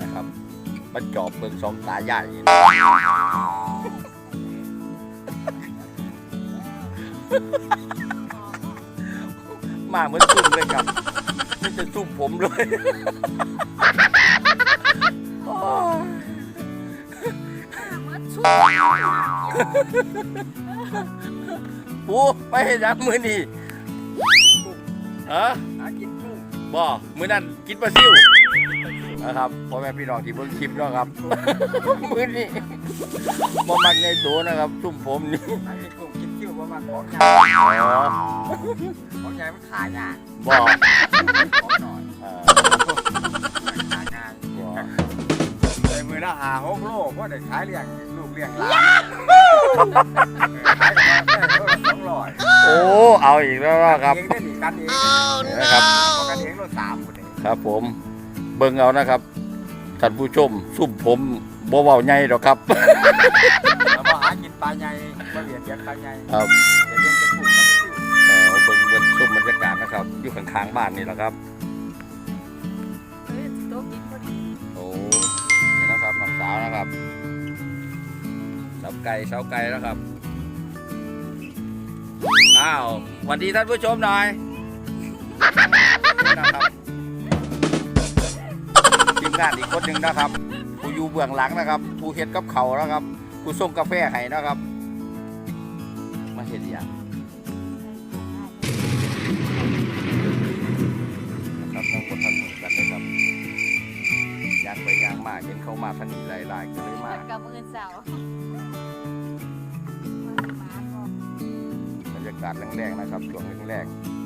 นะครับมันจอบเบิ่งสองตาใหญ่มาเหมือนซุ่มเลยครับไม่จะซุ่มผมเลยปูไปเห็นยังมือนี่ฮะ บ่มือนั่นกินปลาซิวนะครับพ่อแม่พี่น้องที่เบิ่งคลิปเนาะครับ มือนี่บ่มักในตัวนะครับซุ่มผมนี่หากินกุ้งกินคิ้วประมาณของใหญ่อ๋อของใหญ่มันขายยากบ่ของหน่อยเอ่อขายง่ายบ่ในมือละหาหกโลเพราะได้ขายเลี้ยงลูกเลี้ยงหลานขายกันมาได้โลละสองร้อยโอ้เอาอีกแล้วนะครับเองได้หนีกันเองนะครับเอากันเองโลสาม คนเองครับ ผมเบิ่งเอานะครับท่านผู้ชมซุ่มผมบ่เว้าใหญ่ดอกครับ แล้วมาหากินปลาใหญ่มาเบียดเบียนปลาใหญ่ครับ เดี๋ยวเลี้ยงเป็นกุ้งมันซิ่วเอ่อเบิ่งเบิ่งชมบรรยากาศนะครับ อยู่ข้างๆบ้านนี่แหละครับโอ้นี่นะครับน้องสาวนะครับสาวไก่สาวไก่นะครับ อ้าวสวัสดีท่านผู้ชมหน่อยนี่นะครับทีม งานอีกคนหนึ่งนะครับ ผู้อยู่เบื้องหลังนะครับผู้เฮ็ดกับเขาวนะครับผู้ส่งกาแฟให้นะครับ มาเห็นอย่างนะครับน้องคนทำเหมือนกันเลยครับยางไปยางมาเห็นเขามาทันทีหลายๆก็เลยมากับมือเสาบรรยากาศแรงๆนะครับช่วงแรงๆ